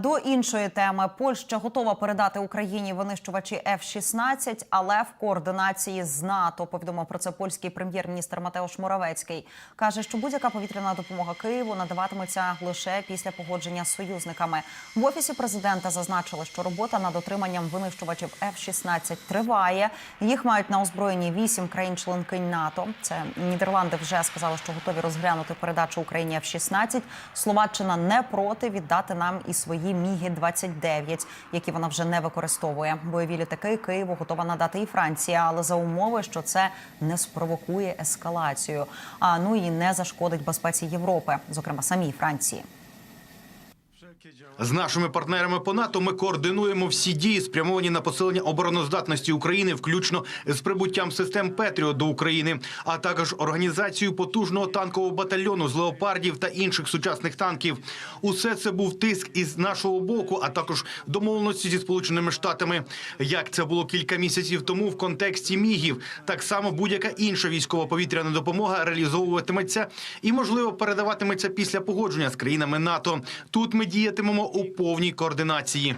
до іншої теми Польща готова передати Україні винищувачі F-16, але в координації з НАТО. Повідомив про це польський прем'єр-міністр Матеуш Моравецький. каже, що будь-яка повітряна допомога Києву надаватиметься лише після погодження з союзниками. В офісі президента зазначили, що робота над отриманням винищувачів F-16 триває. Їх мають на озброєнні вісім країн-членкинь НАТО. Це Нідерланди вже сказали, що готові розглянути передачу Україні F-16. Словаччина не проти віддати нам і свої міги 29 які вона вже не використовує. Бойові літаки Києву готова надати і Франція, але за умови, що це не спровокує ескалацію, а ну і не зашкодить безпеці Європи, зокрема самій Франції. З нашими партнерами по НАТО ми координуємо всі дії, спрямовані на посилення обороноздатності України, включно з прибуттям систем Петріо до України, а також організацію потужного танкового батальйону з леопардів та інших сучасних танків. Усе це був тиск із нашого боку, а також домовленості зі сполученими штатами. Як це було кілька місяців тому в контексті мігів, так само будь-яка інша військова повітряна допомога реалізовуватиметься і, можливо, передаватиметься після погодження з країнами НАТО. Тут ми діятимемо у повній координації.